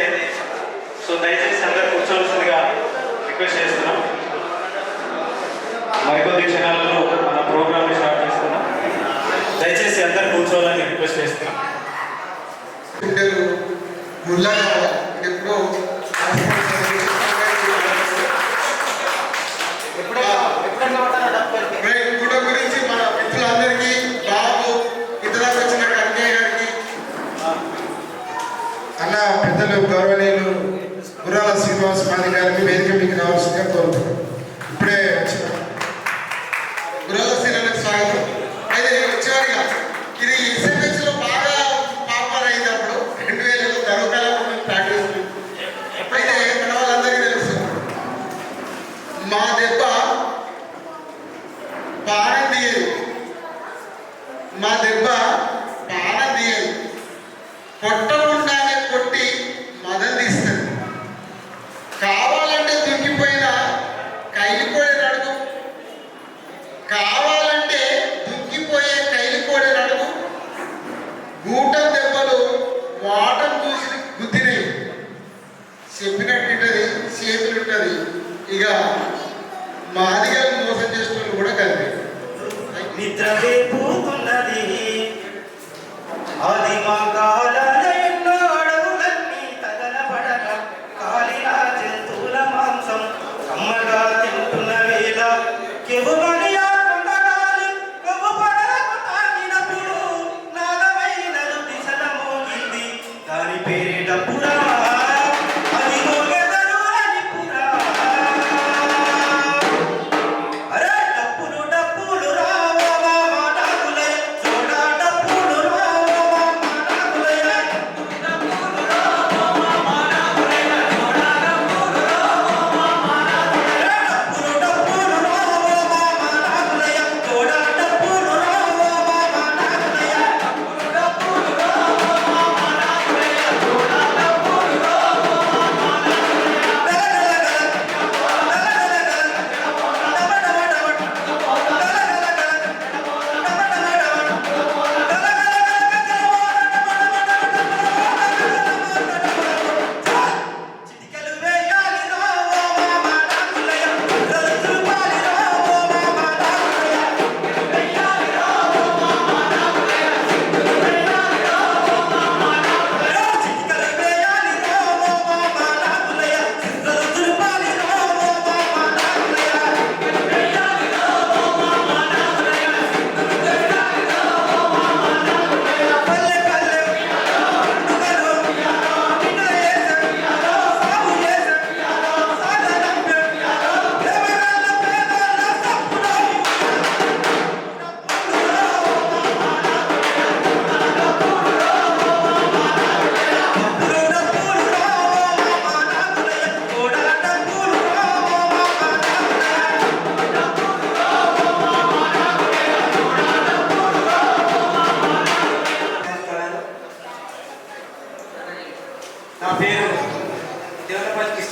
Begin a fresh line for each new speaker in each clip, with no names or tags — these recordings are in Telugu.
వస్తాయి సో దయచేసి అందరూ కూర్చోవలసిందిగా రిక్వెస్ట్ చేస్తున్నాం. మరికొద్ది క్షణాలలో మన ప్రోగ్రామ్ స్టార్ట్ చేస్తున్నాం. దయచేసి అందరూ కూర్చోవాలని రిక్వెస్ట్ చేస్తున్నాం
బిడ్డలు ముళ్ళగా ఎప్పుడో రైట్ గుడ గురించి మన మిత్రులందరికీ బాబు ఇతరులకు వచ్చిన కన్యయ్య గారికి అన్న పెద్దలు గౌరవనీయులు గుర్రాల శ్రీనివాస్ మాది గారికి
దాని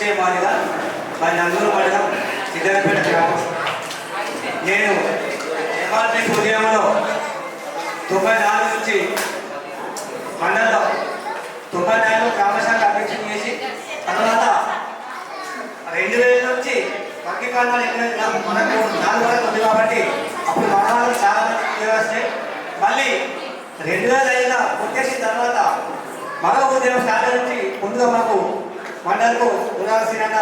దేవతపల్లి కిష్టయ్య మాదిగా మా నందూరు మండలం సిద్ధారపేట గ్రామం. నేను ఎంఆర్పీఎస్ ఉద్యమంలో తొంభై నాలుగు నుంచి మండలం తొంభై నాలుగు గ్రామశాఖ అధ్యక్షుడు చేసి తర్వాత రెండు వేల నుంచి వర్గీకరణ ఎక్కడ మనకు నాలుగు వరకు ఉంది కాబట్టి అప్పుడు మన వాళ్ళు చాలా మంది వస్తాయి మళ్ళీ రెండు వేల ఐదులో వచ్చేసిన తర్వాత మరో ఉద్యోగం స్టార్ట్ నుంచి ముందుగా మాకు మండలకు ఉదాహరణ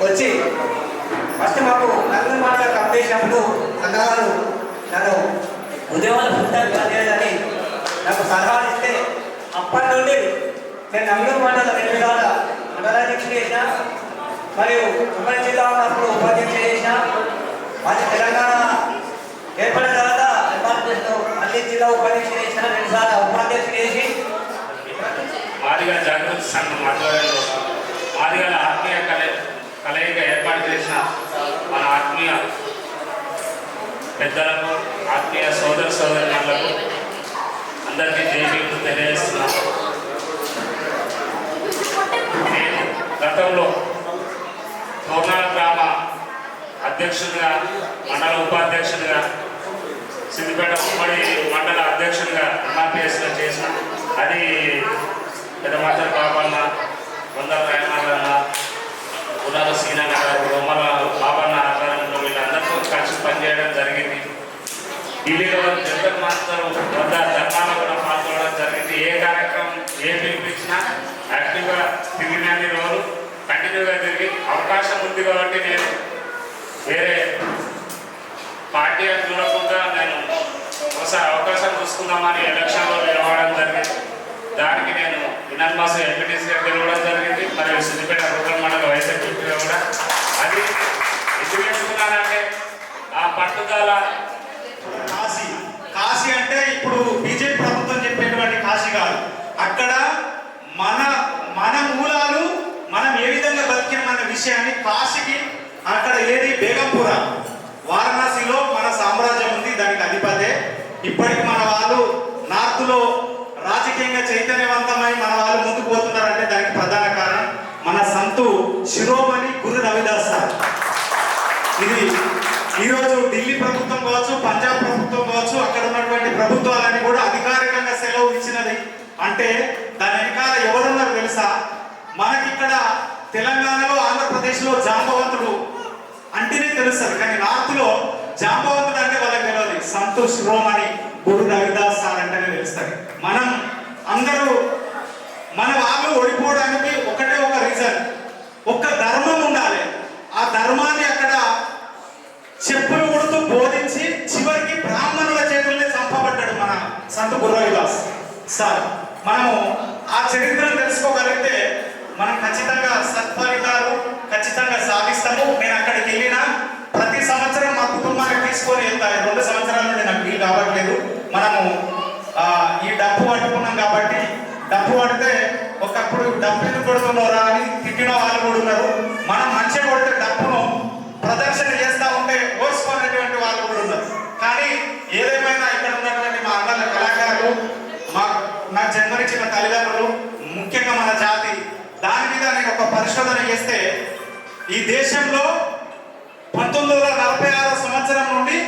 వచ్చి ఫస్ట్ మాకు నగర మండలం కమ్ చేసినప్పుడు నన్ను ఉద్యోగాలు పుట్టాలి కాలేదని నాకు సలహాలు ఇస్తే అప్పటి నుండి నేను నంగూరు మండలం రెండు విధాల మండలాధ్యక్షుడు చేసిన మరియు ఉమ్మడి జిల్లా ఉన్నప్పుడు ఉపాధ్యక్షుడు చేసిన మరి తెలంగాణ ఏర్పడిన తర్వాత ఎంఆర్పీఎస్లో మళ్ళీ జిల్లా ఉపాధ్యక్షుడు చేసిన రెండుసార్లు ఉపాధ్యక్షుడు చేసి
మాదిగా జాగృతి సంఘం ఆధ్వర్యంలో ఆదిగాల ఆత్మీయ కలయి కలయిక ఏర్పాటు చేసిన మన ఆత్మీయ పెద్దలకు ఆత్మీయ సోదర సోదరులకు అందరికీ జైబీలు తెలియజేస్తున్నాం. నేను గతంలో తోర్నాల గ్రామ అధ్యక్షుడిగా మండల ఉపాధ్యక్షుడిగా సిద్దిపేట ఉమ్మడి మండల అధ్యక్షుడిగా ఎంఆర్పిఎస్గా చేసిన అది పెదమాచర్ బాబన్న కొందరు రాయమాలన్న గుణాల శ్రీనగర్ బొమ్మల బాబన్న ఆధ్వర్యంలో వీళ్ళందరితో కలిసి పనిచేయడం జరిగింది. ఢిల్లీలో జగన్ మాస్టర్ వద్ద ధర్నాలో కూడా పాల్గొనడం జరిగింది. ఏ కార్యక్రమం ఏ పిలిపించినా యాక్టివ్గా తిరిగినన్ని రోజులు కంటిన్యూగా తిరిగి అవకాశం ఉంది కాబట్టి నేను వేరే పార్టీ అని చూడకుండా నేను ఒకసారి అవకాశం చూసుకుందామని ఎలక్షన్లో నేను ఇనన్మాస దగ్గర కూడా జరిగింది. మరియు సిద్దిపేట రూరల్ మండల వైఎస్ఆర్పీగా కూడా. అది ఎందుకు చెప్తున్నానంటే ఆ పట్టుదల
కాశీ. కాశీ అంటే ఇప్పుడు బీజేపీ ప్రభుత్వం చెప్పేటువంటి కాశీ కాదు. అక్కడ మన మన మూలాలు మనం ఏ విధంగా బతికినామన్న విషయాన్ని కాశీకి అక్కడ ఏది బేగంపుర. వారణాసిలో మన సామ్రాజ్యం ఉంది దానికి అధిపతే. ఇప్పటికి మన వాళ్ళు నార్త్ లో చైతన్యవంతమై మన వాళ్ళు ముందుకు పోతున్నారంటే దానికి ప్రధాన కారణం మన సంతు శిరోమణి గురు రవిదాస్ సార్. ఇది ఈరోజు ఢిల్లీ ప్రభుత్వం కావచ్చు పంజాబ్ ప్రభుత్వం కావచ్చు అక్కడ ఉన్నటువంటి ప్రభుత్వాలన్నీ కూడా అధికారికంగా సెలవు ఇచ్చినది. అంటే దాని వెనకాల ఎవరున్నారు తెలుసా? మనకిక్కడ తెలంగాణలో ఆంధ్రప్రదేశ్లో జాంబవంతుడు అంటేనే తెలుస్తారు కానీ నార్త్లో జాంబవంతుడు అంటే వాళ్ళకి తెలియదు సంతోష్ రోమని గురు రవిదాస్ సార్ అంటేనే తెలుస్తుంది. మనం అందరూ మన వాళ్ళు ఓడిపోవడానికి ఒకటే ఒక రీజన్ ఒక్క ధర్మం ఉండాలి. ఆ ధర్మాన్ని అక్కడ చెప్పులు కొడుతూ బోధించి చివరికి బ్రాహ్మణుల చేతుల్లోనే చంపబడ్డాడు మన సంత గుర్రవిదాస్ సార్. మనము ఆ చరిత్రను తెలుసుకోగలిగితే మనం ఖచ్చితంగా సత్ఫలితాలు ఖచ్చితంగా సాధిస్తాము. నేను అక్కడికి వెళ్ళినా ప్రతి సంవత్సరం మా కుటుంబాన్ని తీసుకొని వెళ్తాను రెండు సంవత్సరాల నుండి నాకు వీలు కావట్లేదు. మనము ఈ డబ్బు పట్టుకున్నాం డబ్బు పడితే ఒకప్పుడు డప్పు ఎందుకు కొడుతున్నారా అని తిట్టిన వాళ్ళు కూడా ఉన్నారు. మనం మంచిగా కొడితే డబ్బును ప్రదర్శన చేస్తా ఉంటే ఓర్చుకునేటువంటి వాళ్ళు కూడా ఉన్నారు. కానీ ఏదేమైనా ఇక్కడ ఉన్నటువంటి మా అన్నల కళాకారులు మా నాకు జన్మనిచ్చిన తల్లిదండ్రులు ముఖ్యంగా మన జాతి దాని మీద నేను ఒక పరిశోధన చేస్తే ఈ దేశంలో పంతొమ్మిది వందల నలభై ఆరో సంవత్సరం నుండి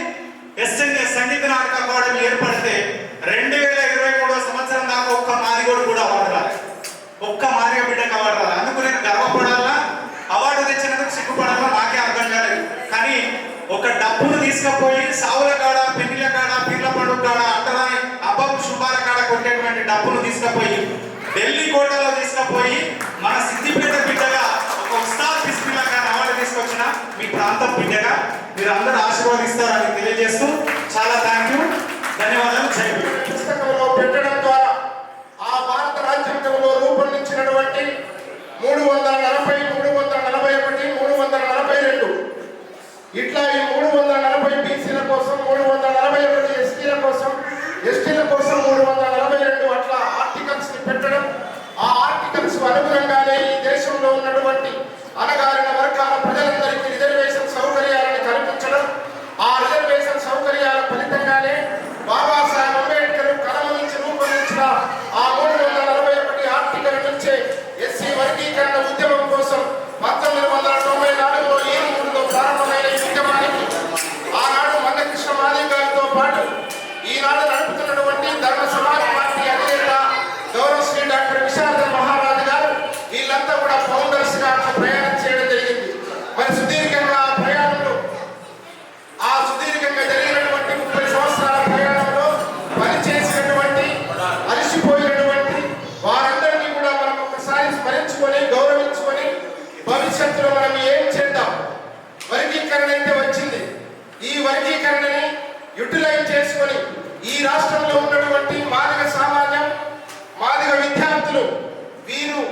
ఎస్ఎన్ఎస్ సంగీత నాటక అకాడమీ ఏర్పడితే రెండు వేల ఇరవై మూడో సంవత్సరం దాకా ఒక్క మాదిగోడు కూడా అవార్డు రాలేదు ఒక్క మాదిగ బిడ్డకు అవార్డు రాలేదు అందుకు నేను గర్వపడాలా అవార్డు తెచ్చినందుకు సిగ్గుపడాలా నాకే అర్థం కాలేదు కానీ ఒక డబ్బును తీసుకుపోయి సావుల కాడ పెళ్ళిల కాడ పీర్ల పండుగ కాడ అంటరాని అబ్బం శుభాల కాడ కొట్టేటువంటి డబ్బును తీసుకుపోయి ఢిల్లీ కోటలో తీసుకుపోయి మన సిద్దిపేట బిడ్డగా ఒక ఉస్తాద్ బిస్మిల్లా గారి అవార్డు తీసుకొచ్చిన మీ ప్రాంతం బిడ్డగా మీరు అందరూ ఆశీర్వదిస్తారని తెలియజేస్తూ చాలా థ్యాంక్ యూ ధన్యవాదాలు. జై
పుస్తకంలో పెట్టడం ద్వారా ఆ భారత రాజ్యాంగంలో రూపొందించినటువంటి మూడు వందల నలభై మూడు వందల నలభై ఒకటి మూడు వందల నలభై రెండు. ఇట్లా ఈ మూడు వందల నలభై బీసీల కోసం మూడు వందల నలభై ఒకటి ఎస్టీల కోసం ఎస్టీల కోసం మూడు వందల నలభై రెండు అట్లా ఆర్టికల్స్ని పెట్టడం ఆ ఆర్టికల్స్ అనుగుణంగానే ఈ దేశంలో ఉన్నటువంటి అనగారిన వర్గాల ప్రజలందరికీ రిజర్వేషన్ సౌకర్యాలను కల్పించడం ఆ రిజర్వేషన్ సౌకర్యాల ఫలితంగానే బాబాసాహెబ్ అంబేద్కర్ కలమ నుంచి రూపొందించిన ఆ మూడు వందల నలభై ఒకటి ఆర్టికల్ నుంచే ఎస్సీ వర్గీకరణ ఉద్యమం కోసం పంతొమ్మిది వందల తొంభై నాలుగులో ఏనుగుడిలో ప్రారంభమైన ఈ ఉద్యమానికి ఆనాడు మందకృష్ణ మాదిగ గారితో పాటు ఈనాడు నడుపుతున్నటువంటి ధర్మ సమాజ్ పార్టీ అధినేత గౌరవ శ్రీ డాక్టర్ విశారద మహారాజు గారు వీళ్ళంతా కూడా ఫౌండర్స్గా ప్రయాణం చేయడం జరిగింది మరి సుదీర్ఘంగా ఆ ప్రయాణంలో ఆ సుదీర్ఘంగా జరిగినటువంటి ముప్పై సంవత్సరాల ప్రయాణంలో పనిచేసినటువంటి అలసిపోయినటువంటి వారందరినీ కూడా మనం ఒకసారి స్మరించుకొని గౌరవించుకొని భవిష్యత్తులో మనం ఏం చేద్దాం? వర్గీకరణ అయితే వచ్చింది. ఈ వర్గీకరణని యూటిలైజ్ చేసుకొని ఈ రాష్ట్రంలో ఉన్నటువంటి మాదిగ సమాజం మాదిగ విద్యార్థులు వీరు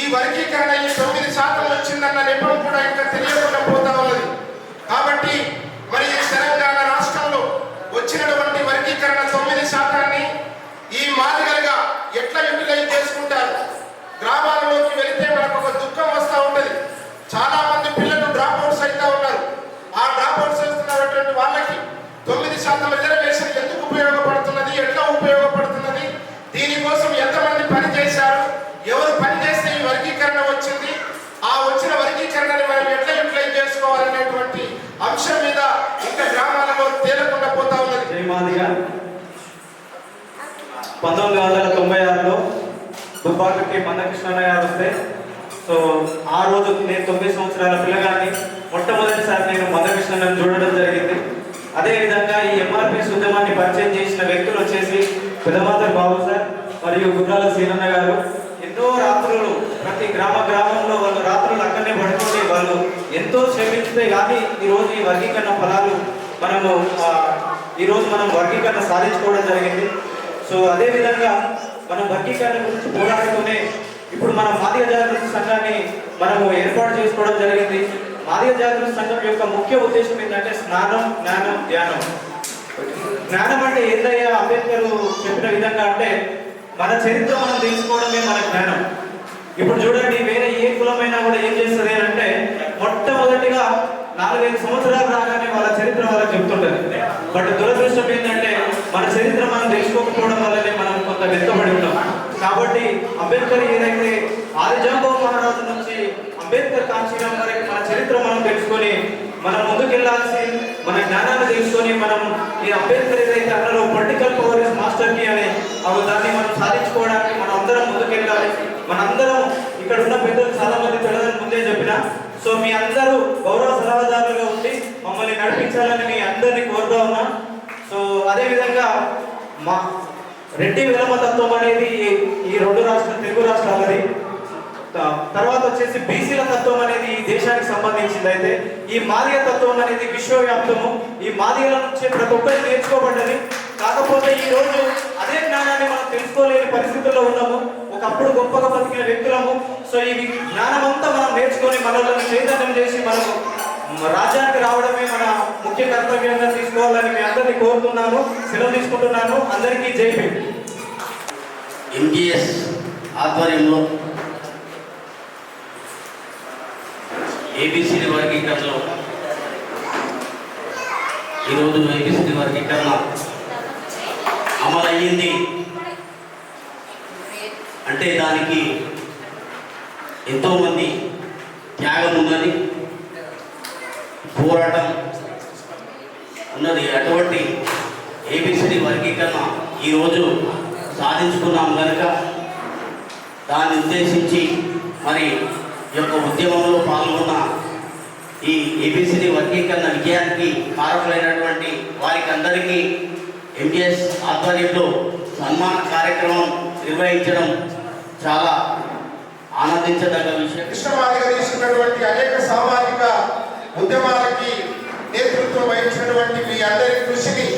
ఈ వర్గీకరణ ఈ తొమ్మిది శాతం వచ్చిందన్న నిపుణులు కూడా ఇంకా తెలియకుండా పోతా ఉన్నది. కాబట్టి మరి ఈ తెలంగాణ రాష్ట్రంలో వచ్చినటువంటి వర్గీకరణ తొమ్మిది శాతాన్ని ఈ మాదిగలుగా ఎట్లా యూటిలైజ్ చేసుకుంటారు? గ్రామాలలోకి వెళితే మనకు ఒక దుఃఖం వస్తూ ఉంటుంది. చాలా మంది పిల్లలు డ్రాప్ అవుట్స్ అయితే ఉన్నారు. ఆ డ్రాప్ అవుట్స్ చేస్తున్నటువంటి వాళ్ళకి తొమ్మిది శాతం రిజర్వేషన్ ఎందుకు ఉపయోగపడుతున్నది? ఎట్లా ఉపయోగపడుతున్నది? దీనికోసం ఎంతమంది పని చేశారు? ఎవరు పని చేస్తే ఈ వర్గీకరణ వచ్చింది? ఆ వచ్చిన వర్గీకరణని మనం ఎట్లా యూటిలైజ్ చేసుకోవాలనేటువంటి అంశం మీద ఇంకా గ్రామాలలో తేలకుండా పోతా ఉన్నది.
పంతొమ్మిది వందల తొంభై ఆరులో
దుబ్బాకకి మందకృష్ణ గారు వస్తే సో ఆ రోజు నేను తొమ్మిది సంవత్సరాల పిల్లగాన్ని మొట్టమొదటిసారి నేను మందకృష్ణ చూడడం జరిగింది. అదేవిధంగా ఈ ఎంఆర్పిఎస్ ఉద్యమాన్ని పరిచయం చేసిన వ్యక్తులు వచ్చేసి పెదమాతర్ బాబు సార్ మరియు గుర్రాల సీనన్న గారు. ఎన్నో రాత్రులు ప్రతి గ్రామ గ్రామంలో వాళ్ళు రాత్రులు అక్కడనే పడుకొని వాళ్ళు ఎంతో శ్రమిస్తే కానీ ఈరోజు ఈ వర్గీకరణ ఫలాలు మనము ఈరోజు మనం వర్గీకరణ సాధించుకోవడం జరిగింది. సో అదేవిధంగా మనం వర్గీకరణ గురించి పోరాడుతూనే ఇప్పుడు మన మాదిగ జాగృతి సంఘాన్ని మనము ఏర్పాటు చేసుకోవడం జరిగింది. మాదిగ జాగృతి సంఘం యొక్క ముఖ్య ఉద్దేశం ఏంటంటే స్నానం జ్ఞానం ధ్యానం. జ్ఞానం అంటే ఏదయ్యా? అంబేద్కర్ చెప్పిన విధంగా అంటే మన చరిత్ర మనం తెలుసుకోవడమే మన జ్ఞానం. ఇప్పుడు చూడండి వేరే ఏ కులమైనా కూడా ఏం చేస్తుంది అని అంటే మొట్టమొదటిగా నాలుగైదు సంవత్సరాలు రాగానే వాళ్ళ చరిత్ర వాళ్ళకి చెప్తుంటది. బట్ దురదృష్టం ఏంటంటే మన చరిత్ర మనం తెలుసుకోకపోవడం వల్లనే మనం కొంత వెనుకబడి ఉంటాం కాబట్టి అంబేద్కర్ ఏదైతే ఆదిజాంబవ మహారాజు నుంచి అంబేద్కర్ కాంచీరామ్ వరకు మన చరిత్ర మనం తెలుసుకొని మనం ముందుకెళ్ళాల్సి మన జ్ఞానాన్ని తెలుసుకొని మనం ఈ అంబేద్కర్ ఏదైతే అన్నారో పొలిటికల్ పవర్ ఇస్ మాస్టర్కి అని అవి దాన్ని మనం సాధించుకోవడానికి మనం అందరం ముందుకెళ్ళాలి. మనందరం ఇక్కడ ఉన్న పెద్దలు చాలా మంది పెద్దలని ముందే చెప్పిన సో మీ అందరూ గౌరవ సలహాదారులుగా ఉండి మమ్మల్ని నడిపించాలని మీ అందరినీ కోరుతా ఉన్నా. సో అదేవిధంగా మా రెడ్డి విలమ తత్వం అనేది ఈ- ఈ రెండు రాష్ట్రాలు తెలుగు రాష్ట్రాలది తర్వాత వచ్చేసి బీసీల తత్వం అనేది ఈ దేశానికి సంబంధించింది అయితే. ఈ మాదిగ తత్వం అనేది విశ్వవ్యాప్తము. ఈ మాదిగల నుంచి ప్రతి ఒక్కరు నేర్చుకోబడ్డది. కాకపోతే ఈ రోజు అదే జ్ఞానాన్ని మనం తెలుసుకోలేని పరిస్థితుల్లో ఉన్నాము. ఒకప్పుడు గొప్పగా బతికిన వ్యక్తులము. సో ఈ జ్ఞానం అంతా మనం నేర్చుకొని మనల్ని చైతన్యం చేసి మనము రాజ్యానికి రావడమే మన ముఖ్య కర్తవ్యంగా తీసుకోవాలని మీ అందరినీ కోరుతున్నాను సెలవు తీసుకుంటున్నాను అందరికీ జై భీమ్
ఎంజిఎస్ ఆధ్వర్యంలో ఏబిసిడి వర్గీకరణలో ఈరోజు ఏబిసిడి వర్గీకరణ అమలయ్యింది. అంటే దానికి ఎంతోమంది త్యాగం ఉన్నది పోరాటం ఉన్నది. అటువంటి ఏబిసిడి వర్గీకరణ ఈరోజు సాధించుకున్నాం కనుక దాన్ని ఉద్దేశించి మరి ఈ యొక్క ఉద్యమంలో పాల్గొన్న ఈ ఏబిసిడి వర్గీకరణ విజయానికి కారకులైనటువంటి వారికి అందరికీ ఎంజిఎస్ ఆధ్వర్యంలో సన్మాన కార్యక్రమం నిర్వహించడం చాలా ఆనందించదగ్గ విషయం.
కృష్ణమాదిగా తీసుకున్నటువంటి అనేక సామాజిక ఉద్యమాలకి నేతృత్వం వహించినటువంటి మీ అందరి కృషిని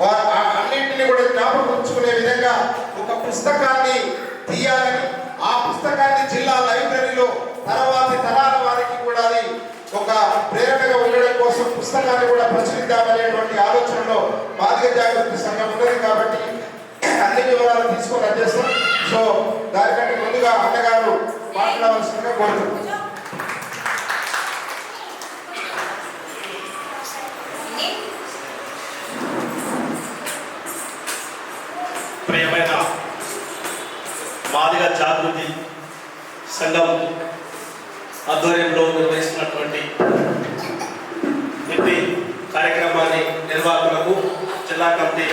వారు ఆ అన్నింటినీ కూడా జ్ఞాపకం ఉంచుకునే విధంగా ఒక పుస్తకాన్ని తీయాలని ఆ పుస్తకాన్ని జిల్లా లైబ్రరీలో తర్వాతి తరాల వారికి కూడా అది ఒక ప్రేరణగా ఉండడం కోసం పుస్తకాన్ని కూడా ప్రచురిద్దామనేటువంటి ఆలోచనలో మాదిగ జాగృతి సంఘం ఉన్నది కాబట్టి అన్ని వివరాలు తీసుకొని వచ్చేస్తాం. సో దానికంటే ముందుగా అన్నగారు మాట్లాడవలసిందిగా కోరుతున్నాం.
సంఘం ఆధ్వర్యంలో నిర్వహిస్తున్నటువంటి ఇట్టి కార్యక్రమాన్ని నిర్వాహకులకు జిల్లా కమిటీ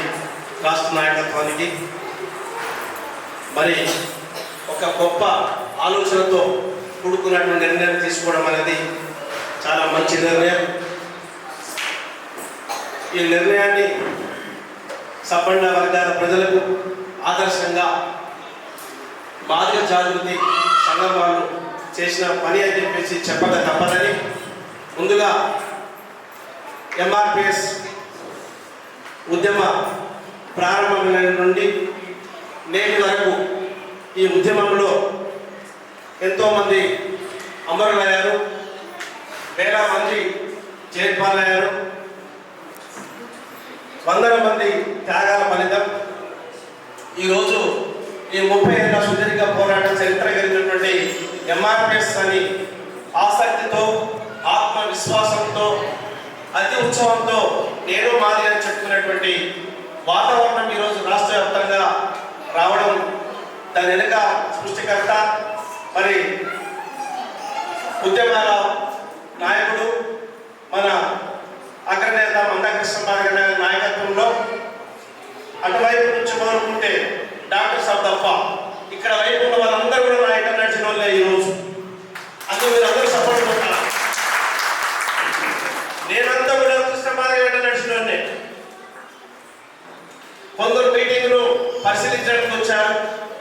రాష్ట్ర నాయకత్వానికి మరి ఒక గొప్ప ఆలోచనతో కూడుకున్నటువంటి నిర్ణయం తీసుకోవడం అనేది చాలా మంచి నిర్ణయం. ఈ నిర్ణయాన్ని సపండ వర్గాల ప్రజలకు ఆదర్శంగా మాదిగ జాగృతి సంఘం వాళ్ళు చేసిన పని అని చెప్పేసి చెప్పక తప్పదని ముందుగా ఎంఆర్పిఎస్ ఉద్యమ ప్రారంభమైన నుండి నేటి వరకు ఈ ఉద్యమంలో ఎంతోమంది అమరులయ్యారు వేల మంది చేర్పాలయ్యారు వందల మంది త్యాగాల ఫలితం. ఈరోజు ఈ ముప్పై ఏళ్ళ సుదీర్ఘ పోరాట చరిత్ర కలిగినటువంటి ఎంఆర్పిఎస్ అని ఆసక్తితో ఆత్మవిశ్వాసంతో అతి ఉత్సవంతో నేను మాది అని చెప్పుకునేటువంటి వాతావరణం ఈరోజు రాష్ట్ర వ్యాప్తంగా రావడం దాని వెనుక సృష్టికర్త మరి ఉద్యమాల నాయకుడు మన అగ్రనేత మందకృష్ణ నాయకత్వంలో అటువైపు నుంచి మొదలుకుంటే డాక్టర్ ఫామ్ ఇక్కడ వైపు ఉన్న వాళ్ళందరూ కూడా నా ఎక్కడ నడిచిన వాళ్ళే ఈరోజు అందుకు మీరు అందరూ సపోర్ట్ కొట్టాలి? నేనంతా కూడా కృష్ణమార్గం వెంట నడిచిన వాళ్ళే కొందరు మీటింగ్ను పరిశీలించడానికి వచ్చారు.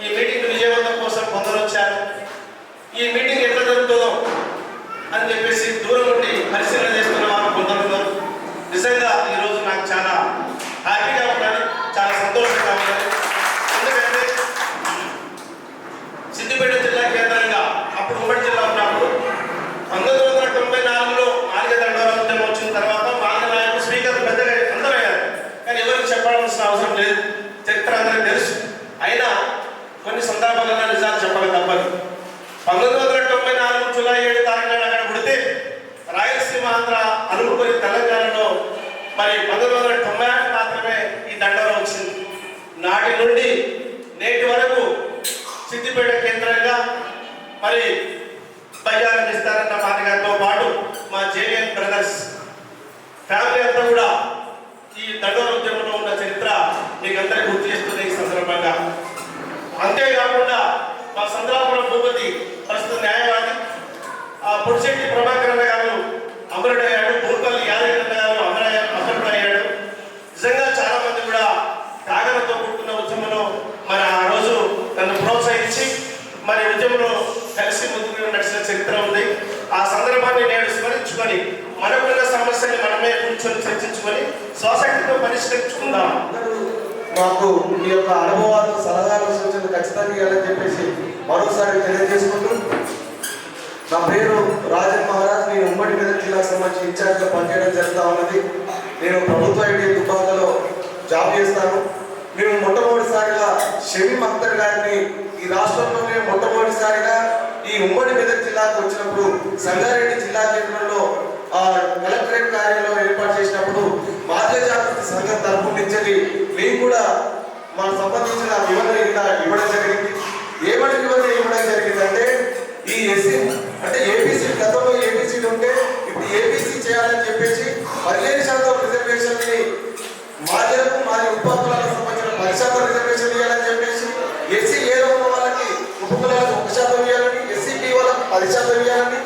ఈ మీటింగ్ విజయవంతం కోసం కొందరు వచ్చారు. ఈ మీటింగ్ ఎట్లా జరుగుతుందో అని చెప్పేసి దూరం నుండి పరిశీలన చేస్తున్న వారు కొందరు నిజంగా ఈరోజు నాకు చాలా హ్యాపీగా సిద్దిపేట జిల్లా కేంద్రంగా అప్పుడు ఉమ్మడి జిల్లా ఉన్నప్పుడు పంతొమ్మిది వందల తొంభై నాలుగులో మాలిక దండోరం వచ్చిన తర్వాత మాలిక నాయకులు స్పీకర్ పెద్దగా అందరూ అయ్యారు. కానీ ఎవరికి చెప్పాల్సిన అవసరం లేదు. చరిత్ర అందరికీ తెలుసు. అయినా కొన్ని సందర్భాలలో నిజాలు చెప్పాలి తప్పదు. పంతొమ్మిది వందల తొంభై నాలుగు జూలై ఏడు తారీఖు నాడు అక్కడ పుడితే రాయలసీమ ఆంధ్ర అనుకుని తెలంగాణలో మరి పంతొమ్మిది వందల తొంభై ఆరు మాత్రమే ఈ దండోరం వచ్చింది. నాటి నుండి నేటి వరకు సిద్దిపేట కేంద్రంగా మరి బయ్యారం ఇస్తారన్న మాదిగారితో పాటు మా జేవిఎన్ బ్రదర్స్ ఫ్యామిలీ అంతా కూడా ఈ దండోర ఉద్యమంలో ఉన్న చరిత్ర మీకు అందరికీ గుర్తు చేస్తుంది ఈ సందర్భంగా. అంతేకాకుండా మా సంద్రాపురం భూపతి ప్రస్తుత న్యాయవాది ఆ పుడిశెట్టి ప్రభాకర్ గారు అమరుడయ్యాడు భూపల్లి యాదగిరి గారు అమరయ్య అమరుడయ్యాడు నిజంగా చాలా మంది కూడా త్యాగంతో కూడుకున్న ఉద్యమంలో మరి ఆ రోజు నన్ను ప్రోత్సహించి మరి కలిసి ముందుకు నడిచిన చరిత్ర ఉంది. ఆ సందర్భాన్ని నేడు స్మరించుకొని మనకున్న సమస్యని మనమే కూర్చొని చర్చించుకొని స్వశక్తితో పరిష్కరించుకుందాం.
మాకు మీ యొక్క అనుభవాలు సలహాలు సూచనలు ఖచ్చితంగా ఇవ్వాలని చెప్పేసి మరోసారి తెలియజేసుకుంటూ నా పేరు రాజన్ మహారాజ్. నేను ఉమ్మడి మెదక్ జిల్లాకు సంబంధించి ఇన్ఛార్జ్గా పనిచేయడం జరుగుతూ ఉన్నది. నేను ప్రభుత్వ ఐటీ దుబ్బాకలో జాబ్ చేస్తాను. మేము మొట్టమొదటిసారిగా షమీ అఖ్తర్ గారిని ఈ రాష్ట్రంలోనే మొట్టమొదటిసారిగా ఈ ఉమ్మడి మెదక్ జిల్లాకు వచ్చినప్పుడు సంగారెడ్డి జిల్లా కేంద్రంలో ఆ కలెక్టరేట్ కార్యాలయంలో ఏర్పాటు చేసినప్పుడు మాధ్య జాగృతి సంఘం తరపు నుంచి మేము కూడా మాకు సంబంధించిన వివరణ ఇక్కడ ఇవ్వడం జరిగింది. ఏమని వివరణ ఇవ్వడం జరిగిందంటే ఈ ఎస్సీ అంటే ఏబీసీ గతంలో ఏబీసీ ఉంటే ఇప్పుడు ఏబీసీ చేయాలని చెప్పేసి పదిహేను శాతం రిజర్వేషన్ని మాదిలకు మాది ఉత్పత్తులకు సంబంధించిన పది శాతం రిజర్వేషన్ ఇవ్వాలని చెప్పేసి ఎస్సీ ఏలో ఉన్న వాళ్ళకి ఉపకులాలకు ఒక శాతం ఇవ్వాలని ఎస్సీ బి వాళ్ళకి పది శాతం ఇవ్వాలని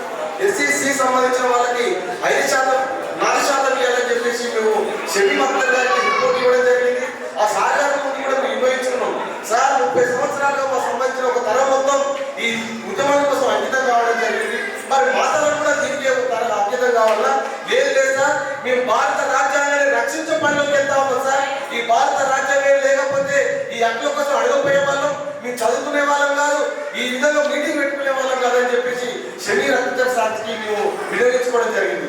ఎస్సీ సంబంధించిన వాళ్ళకి ఐదు శాతం నాలుగు శాతం ఇవ్వాలని చెప్పేసి మేము సెమీ మంత్రి గారికి రిపోర్ట్ ఇవ్వడం జరిగింది. ఆ సాగర్ ముందు కూడా మేము వినియోగించుకున్నాం. సార్ ముప్పై సంవత్సరాలుగా మా సంబంధించిన ఒక తరం మొత్తం ఈ ఉద్యమం కోసం అంకితం కావడం జరిగింది. మరి మా తరం కూడా దీనికి ఒక తరం అంకితం కావాలా? లేదు లేదు సార్. మేము భారత రాజ్యాంగాన్ని రక్షించే పనిలోకి వెళ్తా సార్. ఈ భారత రాజ్యాంగం లేకపోతే ఈ హక్కుల కోసం అడగపోయే వాళ్ళం. మేము చదువుకునే వాళ్ళం కాదు. ఈ విధంగా మీటింగ్ పెట్టుకునే వాళ్ళం కాదని చెప్పేసి శని రక్త సాక్షికి మేము వినియోగించుకోవడం జరిగింది.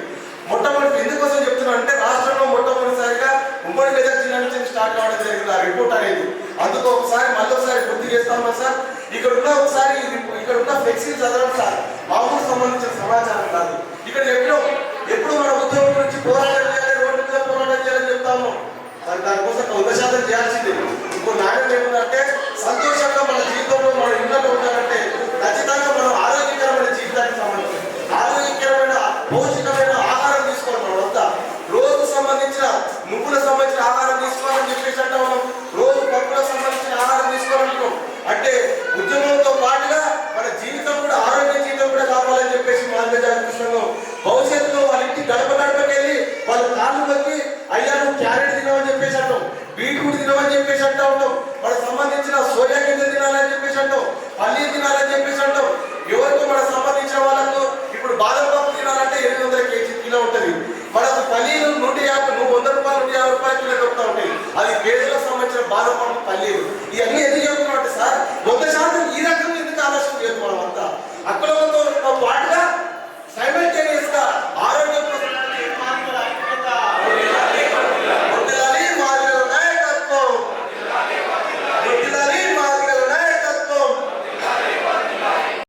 మొట్టమొదటి ఎందుకోసం చెప్తున్నా అంటే రాష్ట్రంలో మొట్టమొదటిసారిగా ఉమ్మడి మెదక్ జిల్లా నుంచి స్టార్ట్ కావడం జరిగింది. ఆ రిపోర్ట్ అనేది అందుకు ఒకసారి మళ్ళీ ఒకసారి గుర్తు చేస్తా సార్ ఇక్కడ ఉన్న ఒకసారి ఇక్కడ ఉన్న ఫ్లెక్సీ చదవడం సార్ మామూలు సంబంధించిన సమాచారం కాదు. ఇక్కడ ఎప్పుడో ఎప్పుడు మన ఉద్యోగం గురించి పోరాటం చేయాలి రోడ్డు మీద పోరాటం చేయాలని చెప్తాము దానికోసం ఒక వంద శాతం చేయాల్సిందే. ఇప్పుడు నాణ్యం ఏముందంటే సంతోషంగా మన జీవితంలో మన ఇళ్ళలో ఉండాలంటే ఖచ్చితంగా మనం ఆరోగ్యకరమైన జీవితానికి సంబంధించి ఆరోగ్యకరమైన పౌష్టికమైన ఆహారం తీసుకోవాలి మనం అంతా. రోజు సంబంధించిన నువ్వులకు సంబంధించిన ఆహారం తీసుకోవాలని చెప్పేసి అంటే మనం. రోజు పప్పులకు సంబంధించిన ఆహారం తీసుకోవాలంటున్నాం అంటే ఉద్యమంతో పాటుగా మన జీవితం కూడా ఆరోగ్య జీవితం కూడా కావాలని చెప్పేసి మార్గజాగ్రత్త సంఘం భవిష్యత్తులో వాళ్ళ ఇంటి గడప గడపకెళ్ళి వాళ్ళ కాళ్ళు బట్టి అయ్యా నువ్వు క్యారెట్ తినవని చెప్పేసి అంటావు బీట్రూట్ తినవని చెప్పేసి అంటా ఉంటావు సంబంధించిన సోయా గింజ తినాలని చెప్పేసి అంటావు పల్లీ తినాలని చెప్పేసి అంటావు. ఎవరితో మనకు సంబంధించిన వాళ్ళకు ఇప్పుడు బాదం పప్పు తినాలంటే ఎనిమిది వందల కేజీ కిలో ఉంటుంది. మన పల్లీలు నూట యాభై నువ్వు వంద రూపాయలు నూట యాభై రూపాయలు కిలో దొరుకుతూ ఉంటాయి. అది కేజీలకు సంబంధించిన బాదం పప్పు పల్లీలు ఇవన్నీ ఎందుకు చెప్తున్నా సార్ వంద శాతం ఈ రకం ఎందుకు ఆలోచన లేదు మనం అంతా అక్కడ